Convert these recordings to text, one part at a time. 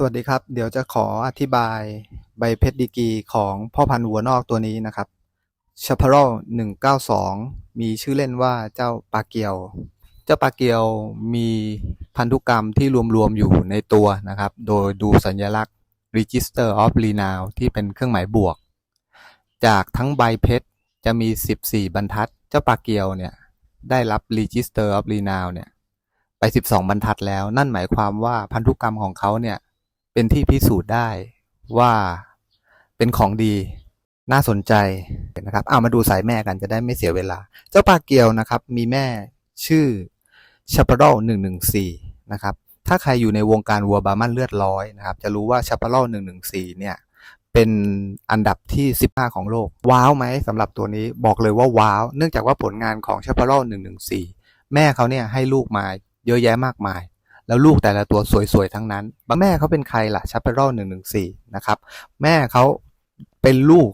สวัสดีครับ เดี๋ยวจะขออธิบายใบเพชรดีกีของพ่อพันธุ์วัวนอกตัวนี้นะครับช a พ a ร l 192 มีชื่อเล่นว่าเจ้าปลาเกียว เจ้าปลาเกียวมีพันธุกรรมที่รวมๆอยู่ในตัวนะครับ โดยดูสัญลักษณ์ Register of Renown ที่เป็นเครื่องหมายบวก จากทั้งใบเพชรจะมี 14 บรรทัด เจ้าปลาเกียวเนี่ยได้รับ Register of Renown เนี่ยไป 12 บรรทัดแล้ว นั่นหมายความว่าพันธุกรรมของเขาเนี่ย เป็นที่พิสูจน์ได้ว่าเป็นของดีน่าสนใจนะครับ เอามาดูสายแม่กันจะได้ไม่เสียเวลา เจ้าปลาเกียวนะครับ มีแม่ชื่อช a ป a ร l 114นะครับ ถ้าใครอยู่ในวงการวัวบามันเลือดร้อยนะครับ จะรู้ว่าช a ป a ร l 114เนี่ย เป็นอันดับที่15ของโลก ว้าวไหมสำหรับตัวนี้บอกเลยว่าว้าว เนื่องจากว่าผลงานของช a ป a ร l 114แม่เขาเนี่ยให้ลูกมาเยอะแยะมากมาย แล้วลูกแต่ละตัวสวยๆทั้งนั้นแม่เขาเป็นใครล่ะชัปเปอร์หนึ่งหนึ่งสี่นะครับแม่เขาเป็นลูก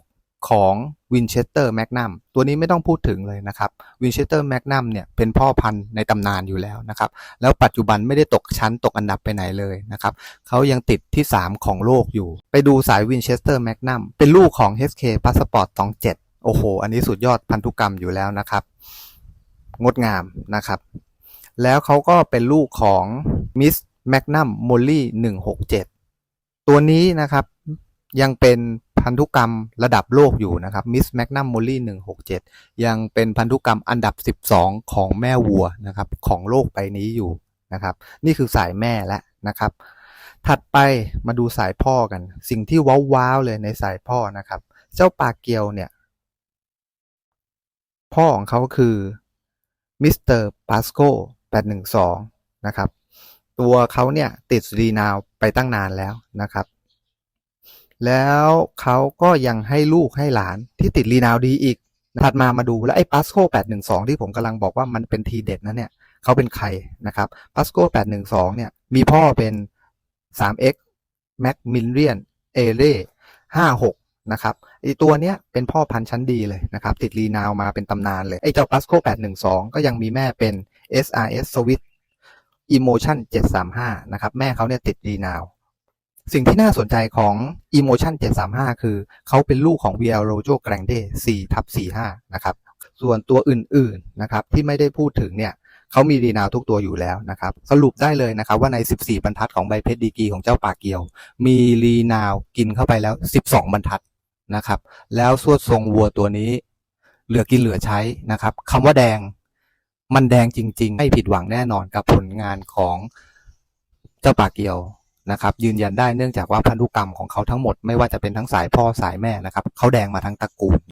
ของวินเชสเตอร์แมกนัมตัวนี้ไม่ต้องพูดถึงเลยนะครับวินเชสเตอร์แมกนัมเนี่ยเป็นพ่อพันธุ์ในตำนานอยู่แล้วนะครับ แล้วปัจจุบันไม่ได้ตกชั้นตกอันดับไปไหนเลยนะครับเขายังติดที่ 3 ของโลกอยู่ ไปดูสายวินเชสเตอร์แมกนัมเป็นลูกของ HK Passport 27 โอ้โห อันนี้สุดยอดพันธุกรรมอยู่แล้วนะครับ งดงามนะครับ แล้วเขาก็เป็นลูกของมิสแมกนัมโมลลี่หนึ่งหกเจ็ดตัวนี้นะครับยังเป็นพันธุกรรมระดับโลกอยู่นะครับมิสแมกนัมโมลลี่หนึ่งหกเจ็ดยังเป็นพันธุกรรมอันดับสิบสองของแม่วัวนะครับของโลกใบนี้อยู่นะครับนี่คือสายแม่แล้วนะครับ ถัดไปมาดูสายพ่อกัน สิ่งที่ว้าวๆเลยในสายพ่อนะครับ เจ้าปลาเกียวเนี่ย พ่อของเขาคือมิสเตอร์ปาสโก 812 นะครับ ตัวเขาเนี่ยติดรีนาวไปตั้งนานแล้วนะครับ แล้วเขาก็ยังให้ลูกให้หลานที่ติดรีนาวดีอีกถัดมามาดูแล้วไอ้ปาสโก812 ที่ผมกำลังบอกว่ามันเป็นทีเด็ดนะเนี่ยเขาเป็นใครนะครับปาสโก812 เนี่ยมีพ่อเป็น 3x Macmillian a r e 56 นะครับไอตัวเนี้ยเป็นพ่อพันธุ์ชั้นดีเลยนะครับ ติดรีนาวมาเป็นตำนานเลย ไอเจ้า Pasco 812 ก็ยังมีแม่เป็น SRS Swiss Emotion 735 นะครับ แม่เขาเนี่ยติดรีนาวสิ่งที่น่าสนใจของ Emotion 735 คือเขาเป็นลูกของ v i a r o j o Grande 4ทับ45 นะครับ ส่วนตัวอื่นๆ นะครับ ที่ไม่ได้พูดถึงเนี่ยเขามีรีนาวทุกตัวอยู่แล้วนะครับ สรุปได้เลยนะครับ ว่าใน 14 บรรทัดของใบเพชรดีกีของเจ้าปากเกียว มีรีนาวกินเข้าไปแล้ว 12 บรรทัดนะครับ แล้วสวดทรงวัวตัวนี้ เหลือกินเหลือใช้นะครับคำว่าแดง มันแดงจริง ๆ ไม่ผิดหวังแน่นอนกับผลงานของเจ้าปาเกียวนะครับ ยืนยันได้เนื่องจากว่าพันธุกรรมของเขาทั้งหมดไม่ว่าจะเป็นทั้งสายพ่อสายแม่นะครับเขาแดงมาทั้งตระกูล